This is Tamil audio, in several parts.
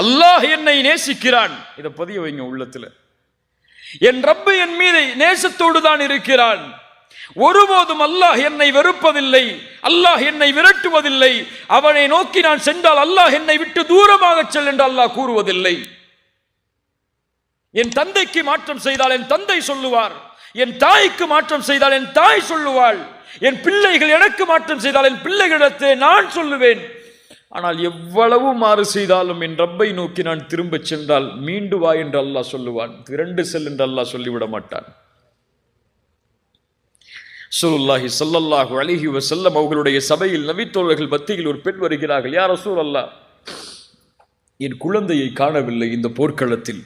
அல்லாஹ் என்னை நேசிக்கிறான். இதை பதிய வைங்க உள்ளத்துல. என் ரப்பு என் மீது நேசத்தோடு தான் இருக்கிறான். ஒருபோதும் அல்லாஹ் என்னை வெறுப்பதில்லை. அல்லாஹ் என்னை விரட்டுவதில்லை. அவனை நோக்கி நான் சென்றால் அல்லாஹ் என்னை விட்டு தூரமாக செல் என்று அல்லாஹ் கூறுவதில்லை. என் தந்தைக்கு மாற்றம் செய்தால் என் தந்தை சொல்லுவார். என் தாய்க்கு மாற்றம் செய்தால் என் தாய் சொல்லுவாள். என் பிள்ளைகள் எனக்கு மாற்றம் செய்தால் என் பிள்ளைகளிடத்தை நான் சொல்லுவேன். ஆனால் எவ்வளவு மாறு செய்தாலும் என் ரப்பை நோக்கி நான் திரும்பச் சென்றால் மீண்டு வா என்று அல்லாஹ் சொல்லுவான். திரண்டு செல் என்று அல்லாஹ் சொல்லிவிட மாட்டான். சுல்லாஹி ஸல்லல்லாஹு அலைஹி வஸல்லம் அவர்களுடைய சபையில் நபித்தோழர்கள் மத்தியில் ஒரு பெண் வருகிறார்கள். யார் ரசூல் அல்லாஹ் என் குழந்தையை காணவில்லை இந்த போர்க்களத்தில்.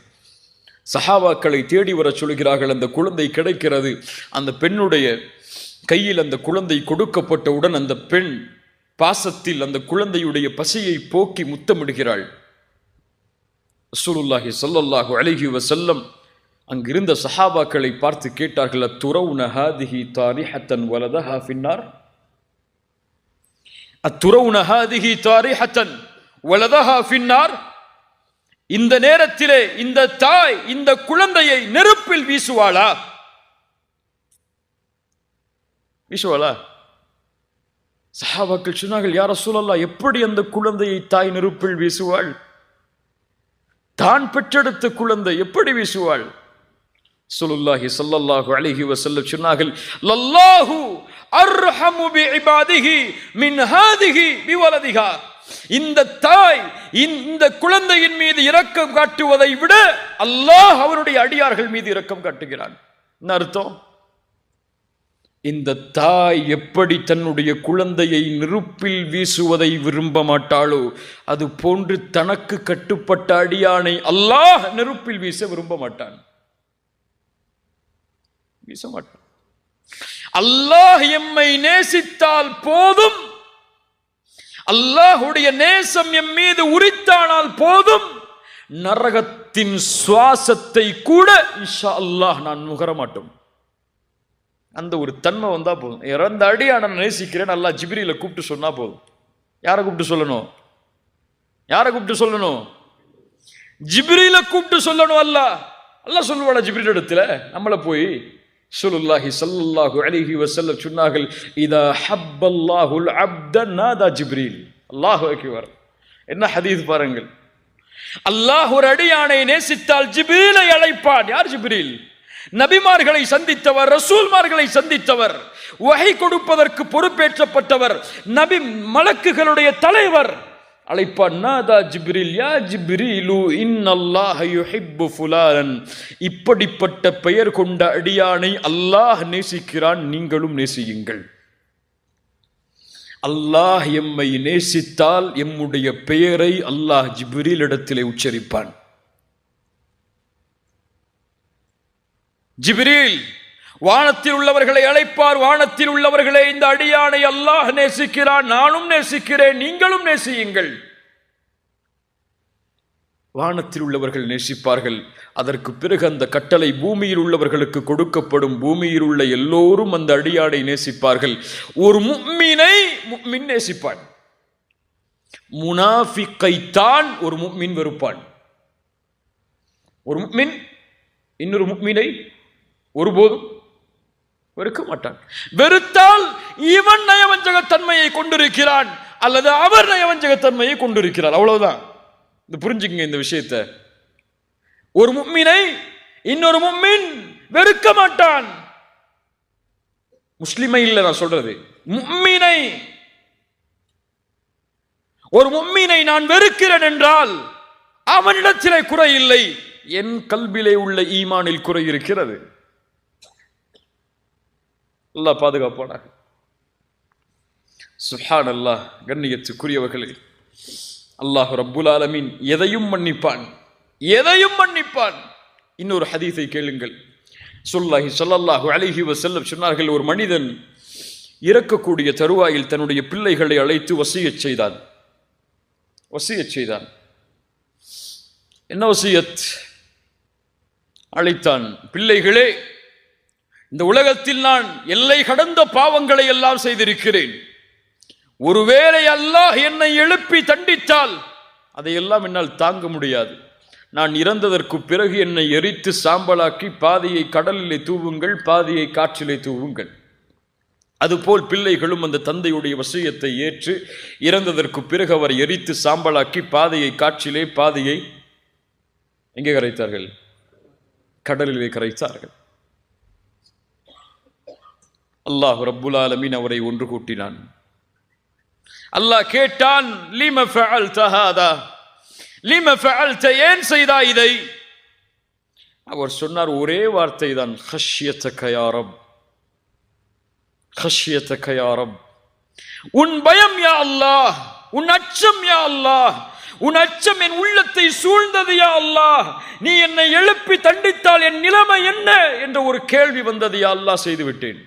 சஹாபாக்களை தேடி வர சொல்கிறார்கள் அந்த குழந்தை கிடைக்கிறது. அந்த பெண்ணுடைய கையில் அந்த குழந்தை கொடுக்கப்பட்டவுடன் அந்த பெண் பாசத்தில் அந்த குழந்தையுடைய பசியை போக்கி முத்தமிடுகிறாள். ரசூலுல்லாஹி ஸல்லல்லாஹு அழகி செல்லம் அங்கிருந்த சஹாபாக்களை பார்த்து கேட்டார்கள் அத்துறவுன ஹாதிஹி தாரிஹத்தன் வலதஹா ஃபின்னார்? அத்துறவுன ஹாதிஹி தாரிஹத்தன் வலதஹா ஃபின்னார்? இந்த நேரத்திலே இந்த தாய் இந்த குழந்தையை நெருப்பில் வீசுவாளா? வீசுவாளா? சஹாபாக்கள் சொன்னார்கள் யார சூழல்லா எப்படி அந்த குழந்தையை தாய் நெருப்பில் வீசுவாள்? தான் பெற்றெடுத்த குழந்தை எப்படி வீசுவாள்? சுலுல்லாஹி சல்லல்லாஹு அலிஹி வசல்ல சொன்னார்கள் லல்லாஹு அர்ஹமு பிஇபாதிஹி மின் ஹாதிஹி பிவலதிஹா. இந்த தாய் இந்த குழந்தையின் மீது இரக்கம் காட்டுவதை விட அல்லாஹ் அவருடைய அடியார்கள் மீது இரக்கம் காட்டுகிறான். என்ன அர்த்தம்? இந்த தாய் எப்படி தன்னுடைய குழந்தையை நெருப்பில் வீசுவதை விரும்ப மாட்டாளோ அது போன்று தனக்கு கட்டுப்பட்ட அடியானை அல்லாஹ் நெருப்பில் வீச விரும்ப மாட்டான். வீச மாட்டான். அல்லாஹ் எம்மை நேசித்தால் போதும். அல்லாஹுடைய நேசம் எம் மீது உரித்தானால் போதும். நரகத்தின் சுவாசத்தை கூட அல்லாஹ் நான் நுகர மாட்டோம். அந்த ஒரு தன்மை வந்தால் போதும். இறந்த அடி நான் நேசிக்கிறேன் நல்லா ஜிபிரியில் கூப்பிட்டு சொன்னால் போதும். யாரை கூப்பிட்டு சொல்லணும்? யாரை கூப்பிட்டு சொல்லணும்? ஜிப்ரியில கூப்பிட்டு சொல்லணும் அல்ல அல்ல சொல்லுவாடா ஜிப்ரில் இடத்துல? நம்மளை போய் சுலுல்லாஹி சல்லுல்லாஹு அலிஹி வசல்ல சொன்னார்கள் இதா ஹப்பல்லாஹுல் அப்த நாதா ஜிப்ரீல். அல்லாஹு அக்பர். என்ன ஹதீஸ் பாருங்கள். அல்லாஹ் ஒரு அடியானை நேசித்தால் ஜிப்ரீலை அழைப்பான். யார் ஜிப்ரீல்? நபிமார்களை சந்தித்தவர் ரசூல்மார்களை சந்தித்தவர் வகை கொடுப்பதற்கு பொறுப்பேற்றப்பட்டவர் நபி மலக்குகளுடைய தலைவர். அழைப்பான் நாதா ஜிப்ரில் யா ஜிப்ரீலு இன்னல்லாஹ யுஹிப்பு ஃபுலான் இப்படிப்பட்ட பெயர் கொண்ட அடியானை அல்லாஹ் நேசிக்கிறான் நீங்களும் நேசியுங்கள். அல்லாஹ் எம்மை நேசித்தால் எம்முடைய பெயரை அல்லாஹ் ஜிப்ரீல் இடத்திலே உச்சரிப்பான். ஜிபிரில் வானத்தில் உள்ளவர்களை அழைப்பார். வானத்தில் உள்ளவர்களை இந்த அடியானை அல்லாஹ் நேசிக்கிறான். நானும் நேசிக்கிறேன் நீங்களும் நேசியுங்கள். வானத்தில் உள்ளவர்கள் நேசிப்பார்கள். அதற்கு பிறகு அந்த கட்டளை பூமியில் உள்ளவர்களுக்கு கொடுக்கப்படும். பூமியில் உள்ள எல்லோரும் அந்த அடியாடை நேசிப்பார்கள். ஒரு முக்மீனை முக்மின் நேசிப்பான். முனாஃபிக்கைத்தான் ஒரு முக்மின் வெறுப்பான். ஒரு முக்மின் இன்னொரு முக்மினை ஒருபோதும் வெறுக்க மாட்டான். வெறுத்தால் இவன் நயவஞ்சகத்தன்மையை கொண்டிருக்கிறான் அல்லது அவர் நயவஞ்சகத்தன்மையை கொண்டிருக்கிறார். அவ்வளவுதான். இந்த புரிஞ்சுக்குங்க இந்த விஷயத்தை. ஒரு மும்மினை இன்னொரு மும்மின் வெறுக்க மாட்டான். முஸ்லிமை இல்லை நான் சொல்றது. மும்மினை ஒரு மும்மினை நான் வெறுக்கிறேன் என்றால் அவனிடத்திலே குறை இல்லை. என் கல்விலே உள்ள ஈமானில் குறை இருக்கிறது. நல்லா பாதுகாப்பானாக. சுஹான் அல்லாஹ் கண்ணியத்துக்குரியவர்களே அல்லாஹ் ரப்புல் ஆலமீன் எதையும் மன்னிப்பான் எதையும் மன்னிப்பான். இன்னொரு ஹதீஸை கேளுங்கள். சொல்லாஹி சொல்லல்லாஹு அழகி வசல்லம் சொன்னார்கள் ஒரு மனிதன் இறக்கக்கூடிய தருவாயில் தன்னுடைய பிள்ளைகளை அழைத்து வசியச் செய்தான். வசியச் செய்தான். என்ன வசியத்? அழைத்தான். பிள்ளைகளே இந்த உலகத்தில் நான் எல்லை கடந்த பாவங்களை எல்லாம் செய்திருக்கிறேன். ஒருவேளை அல்லாஹ் என்னை எழுப்பி தண்டித்தால் அதையெல்லாம் என்னால் தாங்க முடியாது. நான் இறந்ததற்கு பிறகு என்னை எரித்து சாம்பலாக்கி பாதியை கடலிலே தூவுங்கள் பாதியை காற்றிலே தூவுங்கள். அதுபோல் பிள்ளைகளும் அந்த தந்தையுடைய வசியத்தை ஏற்று இறந்ததற்கு பிறகு அவர் எரித்து சாம்பலாக்கி பாதையை காற்றிலே பாதையை எங்கே கரைத்தார்கள்? கடலிலே கரைத்தார்கள். அல்லாஹ் ரப்புல் ஆலமீன் அவரை ஒன்று கூட்டினான். அல்லாஹ் கேட்டான் லீம ஃபஅல்த ஹாதா? லீம ஃபஅல்த ஏன் செய்தா இதை? அவர் சொன்னார் ஒரே வார்த்தை தான் ஹஷ்யத்த யா ஹஷ்யத்த ஹஷ்யத்தக உன் பயம் யா அல்லாஹ் உன் அச்சம் யா அல்லாஹ் உன் அச்சம் என் உள்ளத்தை சூழ்ந்தது யா அல்லாஹ். நீ என்னை எழுப்பி தண்டித்தால் என் நிலைமை என்ன? என்ற ஒரு கேள்வி வந்தது யா அல்லாஹ் செய்துவிட்டேன்.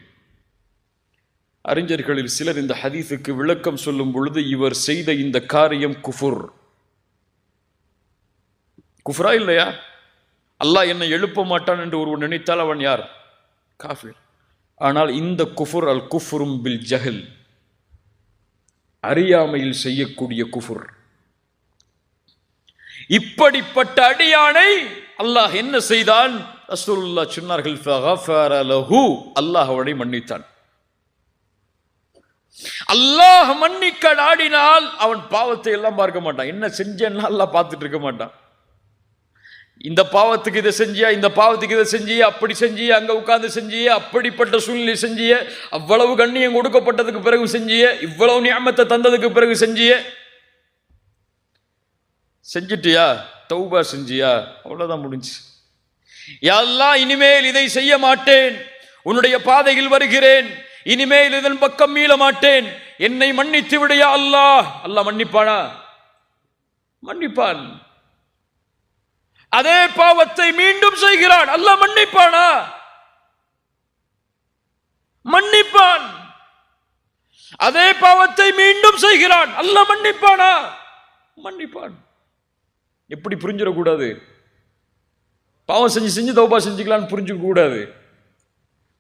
அறிஞர்களில் சிலர் இந்த ஹதீஸுக்கு விளக்கம் சொல்லும் பொழுது இவர் செய்த இந்த காரியம் குஃபுர். குஃப்ரா இல்லையா? அல்லாஹ் என்னை எழுப்ப மாட்டான் என்று ஒருவன் நினைத்தால் அவன் யார்? காஃபிர். ஆனால் இந்த குஃபுர் அல் குஃபுரும் பில் ஜஹில். அறியாமையில் செய்யக்கூடிய குஃபுர். இப்படிப்பட்ட அடியானை அல்லாஹ் என்ன செய்தான்? ரசூலுல்லா சொன்னார்கள் அல்லாஹ் அவனை மன்னித்தான். அல்லாஹ் மன்னிக்க ஆடினால் அவன் பாவத்தை எல்லாம் பார்க்க மாட்டான். என்ன செஞ்சேன்னா எல்லாம் பார்த்துட்டு இருக்க மாட்டான். இந்த பாவத்துக்கு இதை செஞ்சியா இந்த பாவத்துக்கு இதை செஞ்சிய அப்படி செஞ்சிய அங்கே உட்காந்து செஞ்சிய அப்படிப்பட்ட சூழ்நிலை செஞ்சிய அவ்வளவு கண்ணியம் கொடுக்கப்பட்டதுக்கு பிறகு செஞ்சிய இவ்வளவு நியமத்தை தந்ததுக்கு பிறகு செஞ்சிய? செஞ்சிட்டியா? தௌபா செஞ்சியா? அவ்வளோதான் முடிஞ்சு. யாரெல்லாம் இனிமேல் இதை செய்ய மாட்டேன். உன்னுடைய பாதையில் வருகிறேன். இனிமேல் இதன் பக்கம் மீள மாட்டேன். என்னை மன்னித்து விடையா அல்லாஹ். அல்லா மன்னிப்பானா? மன்னிப்பான். அதே பாவத்தை மீண்டும் செய்கிறான். அல்ல மன்னிப்பானா? மன்னிப்பான். அதே பாவத்தை மீண்டும் செய்கிறான். அல்ல மன்னிப்பானா? மன்னிப்பான். எப்படி புரிஞ்சிடக்கூடாது? பாவம் செஞ்சு செஞ்சு தௌபா செஞ்சுக்கலான்னு புரிஞ்சுக்க கூடாது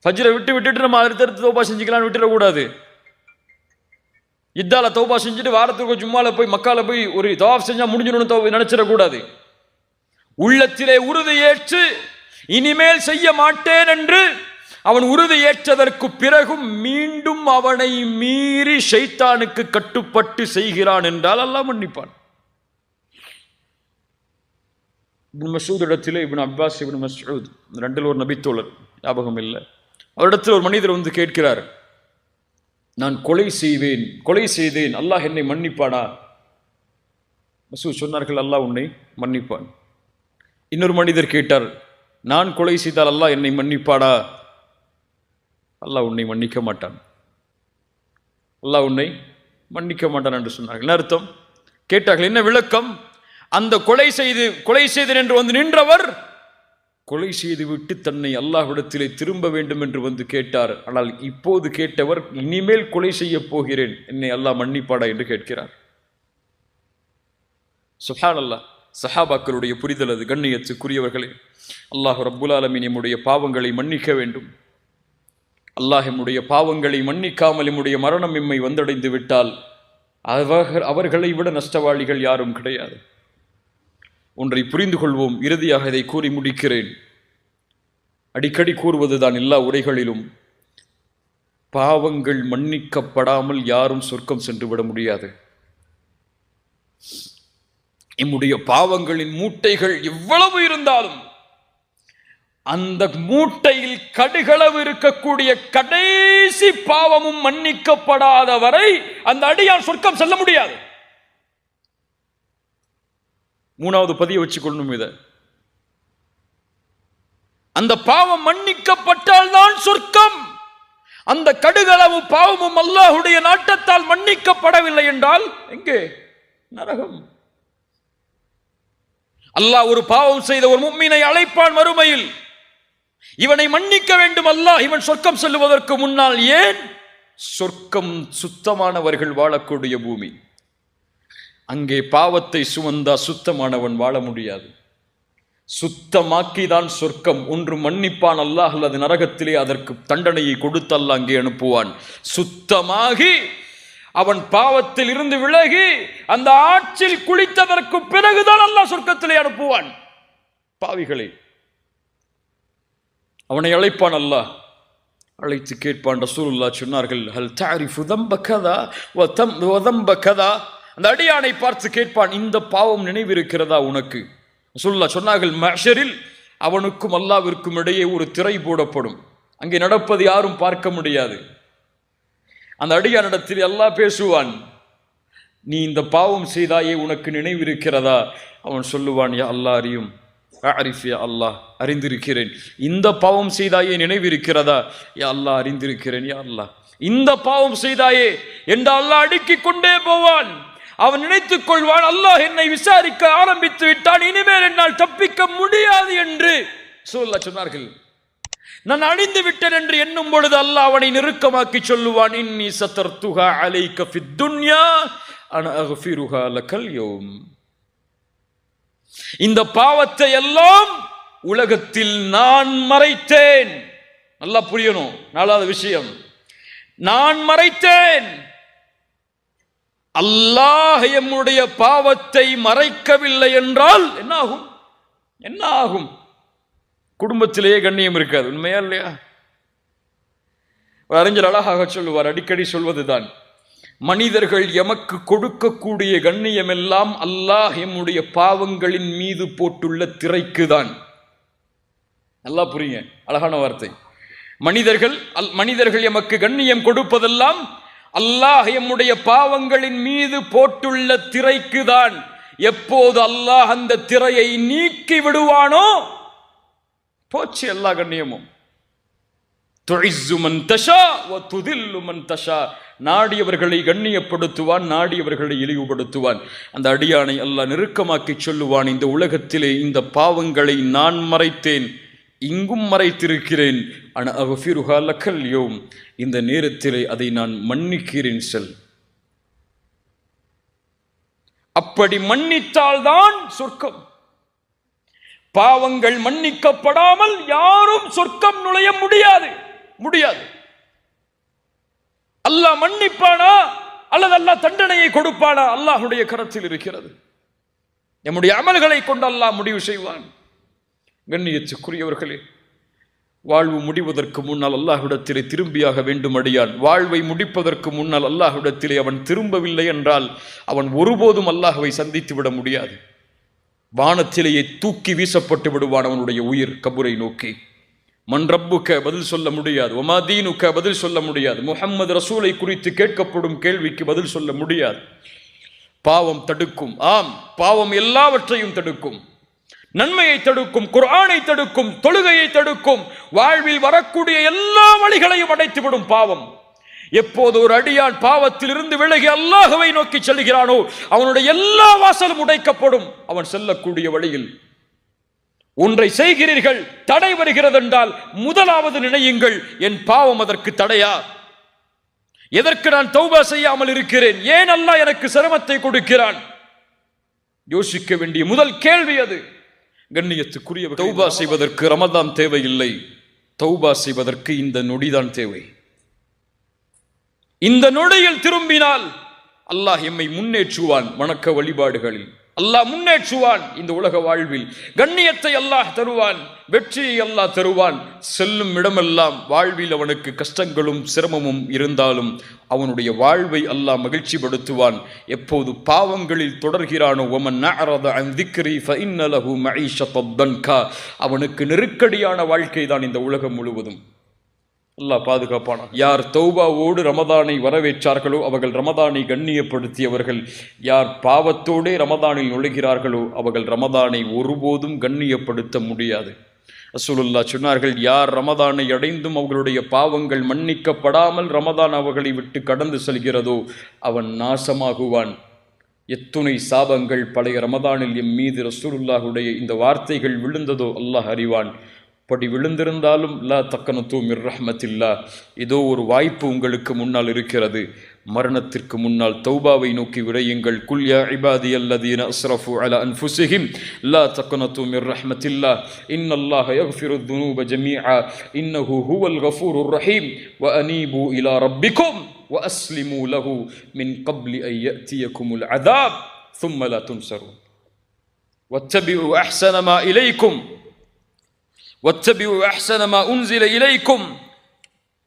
ஃபஜ்ரை விட்டு விட்டுட்டு நம்ம அடுத்தடுத்து தௌபா செஞ்சுக்கலான்னு விட்டுடக்கூடாது இத்தால தௌபா செஞ்சுட்டு வாரத்துக்கு ஜும்மாவில் போய் மக்கால போய் ஒரு தவாஃப் செஞ்சா முடிஞ்சிடணும் தௌ நினைச்சிடக்கூடாது. உள்ளத்திலே உறுதியேற்று இனிமேல் செய்ய மாட்டேன் என்று அவன் உறுதியேற்றதற்கு பிறகும் மீண்டும் அவனை மீறி ஷைத்தானுக்கு கட்டுப்பட்டு செய்கிறான் என்றால் அல்லாஹ் மன்னிப்பான். இப்னு மசூத் இடத்திலே இப்னு அப்பாஸ் இப்னு மசூத் ரெண்டில் ஒரு நபித்தோழர் ஞாபகம் இல்லை. அவரிடத்தில் ஒரு மனிதர் வந்து கேட்கிறார் நான் கொலை செய்வேன் கொலை செய்தேன். அல்லாஹ் என்னை மன்னிப்பானா? மசூ சொன்னார்கள் அல்லாஹ் உன்னை மன்னிப்பான். இன்னொரு மனிதர் கேட்டார் நான் கொலை செய்தால் அல்லாஹ் என்னை மன்னிப்பாடா அல்லாஹ் உன்னை மன்னிக்க மாட்டான். அல்லாஹ் உன்னை மன்னிக்க மாட்டான் என்று சொன்னார்கள். என்ன அர்த்தம்? கேட்டார்கள் என்ன விளக்கம்? அந்த கொலை செய்து கொலை செய்தேன் என்று வந்து நின்றவர் கொலை செய்துவிட்டு தன்னை அல்லாஹ்விடத்திலே திரும்ப வேண்டும் என்று வந்து கேட்டார். ஆனால் இப்போது கேட்டவர் இனிமேல் கொலை செய்யப் போகிறேன். என்னை அல்லாஹ் மன்னிப்பாடா? என்று கேட்கிறார். சுஹான் அல்லாஹ் சஹாபாக்களுடைய புரிதல் அது கண்ணியத்துக்குரியவர்களே. அல்லாஹ் ரப்புல் ஆலமீன் நம்முடைய பாவங்களை மன்னிக்க வேண்டும். அல்லாஹ் எம்முடைய பாவங்களை மன்னிக்காமல் எம்முடைய மரணம் எம்மை வந்தடைந்து விட்டால் அவர் அவர்களை விட நஷ்டவாளிகள் யாரும் கிடையாது. ஒன்றை புரிந்து கொள்வோம் இறுதியாக இதை கூறி முடிக்கிறேன். அடிக்கடி கூறுவதுதான் எல்லா உரைகளிலும் பாவங்கள் மன்னிக்கப்படாமல் யாரும் சொர்க்கம் சென்று விட முடியாது. எம்முடைய பாவங்களின் மூட்டைகள் எவ்வளவு இருந்தாலும் அந்த மூட்டையில் கடுகளவு இருக்கக்கூடிய கடைசி பாவமும் மன்னிக்கப்படாத வரை அந்த அடியான் சொர்க்கம் செல்ல முடியாது. மூணாவது பதிய வச்சுக்கொள்ளணும் இத. அந்த பாவம் மன்னிக்கப்பட்டால் தான் சொர்க்கம். அந்த கடுகளவு பாவமும் அல்லாஹுடைய நாட்டத்தால் மன்னிக்கப்படவில்லை என்றால் எங்கே? நரகம். அல்லாஹ் ஒரு பாவம் செய்த ஒரு மும்மினை அழைப்பான் மறுமையில். இவனை மன்னிக்க வேண்டும் அல்லாஹ். இவன் சொர்க்கம் செல்லுவதற்கு முன்னால் ஏன்? சொர்க்கம் சுத்தமானவர்கள் வாழக்கூடிய பூமி. அங்கே பாவத்தை சுமந்தா சுத்தமானவன் வாழ முடியாது. சுத்தமாக்கிதான் சொர்க்கம். ஒன்று மன்னிப்பான் அல்லாஹ் அல்லது நரகத்திலே அதற்கு தண்டனையை கொடுத்தல்ல அங்கே அனுப்புவான். சுத்தமாகி அவன் பாவத்தில் இருந்து விலகி அந்த ஆற்றில் குளித்ததற்கு பிறகுதான் அல்லாஹ் சொர்க்கத்திலே அனுப்புவான். பாவிகளை அவனை அழைப்பான் அல்லாஹ். அழைத்து கேட்பான் ரசூலுல்லாஹ் சொன்னார்கள் ஹல் தாரிஃபு தம்ப கதா வதம் தம் கதா அந்த அடியானை பார்த்து கேட்பான் இந்த பாவம் நினைவிருக்கிறதா உனக்கு? சொல்ல சொன்னார்கள் மஷரில் அவனுக்கும் அல்லாவிற்கும் இடையே ஒரு திரை போடப்படும். அங்கே நடப்பது யாரும் பார்க்க முடியாது. அந்த அடியானிடத்தில் அல்லாஹ் பேசுவான் நீ இந்த பாவம் செய்தாயே உனக்கு நினைவிருக்கிறதா? அவன் சொல்லுவான் யா அல்லாஹ் அறியும். அரிஃபியா அல்லாஹ் அறிந்திருக்கிறேன். இந்த பாவம் செய்தாயே நினைவிருக்கிறதா? யா அல்லாஹ் அறிந்திருக்கிறேன் யா அல்லாஹ். இந்த பாவம் செய்தாயே? என்று அல்லாஹ் அடுக்கிக் கொண்டே போவான். அவன் நினைத்துக் கொள்வான் அல்லாஹ் என்னை விசாரிக்க ஆரம்பித்து விட்டான் இனிமேல் என்னால் தப்பிக்க முடியாது என்று. சொல்ல சொன்னார்கள் நான் அழிந்து விட்டேன் என்று எண்ணும் பொழுது அல்லாஹ் அவனை நெருக்கமாக்கி சொல்லுவான் இன்னி சத்தர்துஹா அலை கஃபி துன்யா அன இந்த பாவத்தை எல்லாம் உலகத்தில் நான் மறைத்தேன். நல்லா புரியணும் நாலாவது விஷயம். நான் மறைத்தேன். அல்லாஹ் எம்முடைய பாவத்தை மறைக்கவில்லை என்றால் என்ன ஆகும் என்ன ஆகும் குடும்பத்திலேயே கண்ணியம் இருக்காது. உண்மையா இல்லையா? ஒரு அறிஞர் அழகாக சொல்லுவார் அடிக்கடி சொல்வதுதான் மனிதர்கள் எமக்கு கொடுக்கக்கூடிய கண்ணியம் எல்லாம் அல்லாஹ் எம்முடைய பாவங்களின் மீது போட்டுள்ள திரைக்கு தான் நல்லா புரியுங்க அழகான வார்த்தை. மனிதர்கள் அல் மனிதர்கள் எமக்கு கண்ணியம் கொடுப்பதெல்லாம் அல்லாஹ் எம்முடைய பாவங்களின் மீது போட்டுள்ள திரைக்கு தான் எப்போது அல்லாஹ் அந்த திரையை நீக்கி விடுவானோ? போச்சு எல்லா கண்ணியமும். துழிசு தஷா ஓ துதில்லு தஷா. நாடியவர்களை கண்ணியப்படுத்துவான் நாடியவர்களை இழிவுபடுத்துவான். அந்த அடியானை அல்லாஹ் நெருக்கமாக்கி சொல்லுவான் இந்த உலகத்திலே இந்த பாவங்களை நான் மறைத்தேன். இங்கும் மறைத்திருக்கிறேன். அன அகஃபிருஹா லக்கல் யோம். இந்த நேரத்திலே அதை நான் மன்னிக்கிறேன் செல். அப்படி மன்னித்தால்தான் சொர்க்கம். பாவங்கள் மன்னிக்கப்படாமல் யாரும் சொர்க்கம் நுழைய முடியாது. முடியாது. அல்லாஹ் மன்னிப்பானா? அல்லது அல்லாஹ் தண்டனையை கொடுப்பானா? அல்லாஹுடைய கரத்தில் இருக்கிறது. நம்முடைய அமல்களை கொண்டு அல்லாஹ் முடிவு செய்வான். கண்ணியத்துக்குரியவர்களே வாழ்வு முடிவதற்கு முன்னால் அல்லாஹ்விடத்திலே திரும்பியாக வேண்டும் அடியான். வாழ்வை முடிப்பதற்கு முன்னால் அல்லாஹ்விடத்திலே அவன் திரும்பவில்லை என்றால் அவன் ஒருபோதும் அல்லாஹுவை சந்தித்து விட முடியாது. வானத்திலேயே தூக்கி வீசப்பட்டு விடுவான் அவனுடைய உயிர் கபுரை நோக்கி. மன்றப்புக்க பதில் சொல்ல முடியாது. ஒமாதீனுக்க பதில் சொல்ல முடியாது. முஹம்மது ரசூலை குறித்து கேட்கப்படும் கேள்விக்கு பதில் சொல்ல முடியாது. பாவம் தடுக்கும். ஆம் பாவம் எல்லாவற்றையும் தடுக்கும். நன்மையை தடுக்கும் குரானை தடுக்கும் தொழுகையை தடுக்கும் வாழ்வில் வரக்கூடிய எல்லா வழிகளையும் அடைத்துவிடும் பாவம். எப்போது ஒரு அடியான் பாவத்தில் இருந்து விலகி அல்லாஹுவை நோக்கி செல்கிறானோ அவனுடைய எல்லா வாசலும் உடைக்கப்படும். அவன் செல்லக்கூடிய வழியில். ஒன்றை செய்கிறீர்கள் தடை வருகிறது என்றால் முதலாவது நினையுங்கள் என் பாவம் அதற்கு தடையா? எதற்கு நான் தௌபா செய்யாமல் இருக்கிறேன்? ஏன் அல்லாஹ் எனக்கு சிரமத்தை கொடுக்கிறான்? யோசிக்க வேண்டிய முதல் கேள்வி அது. கண்ணியத்துக்குரிய தௌபா செய்வதற்கு ரமதான் தேவையில்லை. தௌபா செய்வதற்கு இந்த நொடிதான் தேவை. இந்த நொடியில் திரும்பினால் அல்லாஹ் எம்மை முன்னேற்றுவான் வணக்க வழிபாடுகளில். அல்லாஹ் முன்னேற்றுவான் இந்த உலக வாழ்வில். கண்ணியத்தை அல்லாஹ் தருவான் வெற்றியை அல்லாஹ் தருவான். செல்லும் இடமெல்லாம் வாழ்வில் அவனுக்கு கஷ்டங்களும் சிரமமும் இருந்தாலும் அவனுடைய வாழ்வை அல்லாஹ் மகிழ்ச்சிப்படுத்துவான். எப்போது பாவங்களில் தொடர்கிறானோ ஒமன் திக்ரி அவனுக்கு நெருக்கடியான வாழ்க்கை தான் இந்த உலகம் முழுவதும். அல்லாஹ் பாதுகாப்பான யார் தௌபாவோடு ரமதானை வரவேற்றார்களோ அவர்கள் ரமதானை கண்ணியப்படுத்தியவர்கள். யார் பாவத்தோடே ரமதானில் நுழைகிறார்களோ அவர்கள் ரமதானை ஒருபோதும் கண்ணியப்படுத்த முடியாது. ரசூலுல்லா சொன்னார்கள் யார் ரமதானை அடைந்தும் அவர்களுடைய பாவங்கள் மன்னிக்கப்படாமல் ரமதான் அவர்களை விட்டு கடந்து செல்கிறதோ அவன் நாசமாகுவான். எத்துணை சாபங்கள் பழைய ரமதானில் எம் மீது ரசூலுல்லாஹுடைய இந்த வார்த்தைகள் விழுந்ததோ அல்லாஹ் அறிவான். படி விழுந்திருந்தாலும் லா தக்கனத்தூ மிர் ரஹ்மத்தில்லா ஏதோ ஒரு வாய்ப்பு உங்களுக்கு முன்னால் இருக்கிறது மரணத்திற்கு முன்னால் தௌபாவை நோக்கி விரையுங்கள் குல்யா இபாதி அல்லதீன அஸ்ரஃபு அலா அன்ஃபுசிஹிம் லா தக்கனத்து மிர் ரஹ்மத்தில்லா இன்னல்லாஹ யக்ஃபிரு துனூப ஜமீஆ இன்னஹு ஹுவல் கஃபூருர் ரஹீம் வ அனீபு இலா ரப்பிக்கும் وأسلموا له من قبل أن يأتيكم العذاب ثم لا تنصرون واتبعوا أحسن ما إليكم واتبعوا أحسن ما أنزل إليكم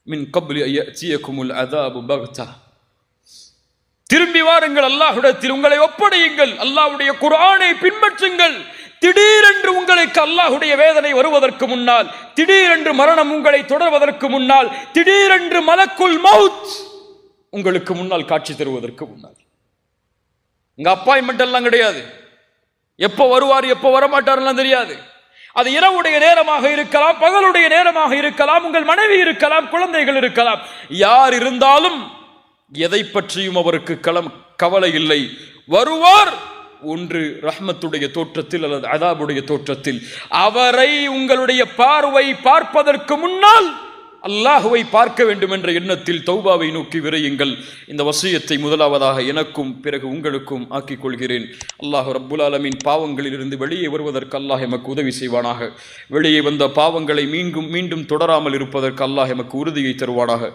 من قبل أن يأتيكم العذاب بغتة திரும்பி வாருங்கள் அல்லாஹ்விடத்தில் உங்களை ஒப்படையுங்கள் அல்லாஹ்வுடைய குர்ஆனை பின்பற்றுங்கள் திடீரென்று உங்களுக்கு அல்லாஹ்வுடைய வேதனை வருவதற்கு முன்னால் திடீரென்று மரணம் உங்களை தொடர்வதற்கு முன்னால் திடீரென்று மலக்குல் மவுத் உங்களுக்கு முன்னால் காட்சி தருவதற்கு முன்னால் இங்க அப்பாயின்மெண்ட் எல்லாம் கிடையாது எப்போ வருவார் எப்போ வரமாட்டார்லாம் தெரியாது அது இரவுடைய நேரமாக இருக்கலாம் பகலுடைய நேரமாக இருக்கலாம் உங்கள் மனைவி இருக்கலாம் குழந்தைகள் இருக்கலாம். யார் இருந்தாலும் எதை பற்றியும் அவருக்கு களம் கவலை இல்லை. வருவார் ஒன்று ரஹ்மத்துடைய தோற்றத்தில் அல்லது அதாபுடைய தோற்றத்தில். அவரை உங்களுடைய பார்வை பார்ப்பதற்கு முன்னால் அல்லாஹுவை பார்க்க வேண்டும் என்ற எண்ணத்தில் தௌபாவை நோக்கி விரையுங்கள். இந்த வசியத்தை முதலாவதாக எனக்கும் பிறகு உங்களுக்கும் ஆக்கிக் கொள்கிறேன். அல்லாஹு ரப்புல் அலமின் பாவங்களிலிருந்து வெளியே வருவதற்கு அல்லாஹ் எமக்கு உதவி செய்வானாக. வெளியே வந்த பாவங்களை மீண்டும் மீண்டும் தொடராமல் இருப்பதற்கு அல்லாஹ் எமக்கு உறுதியை தருவானாக.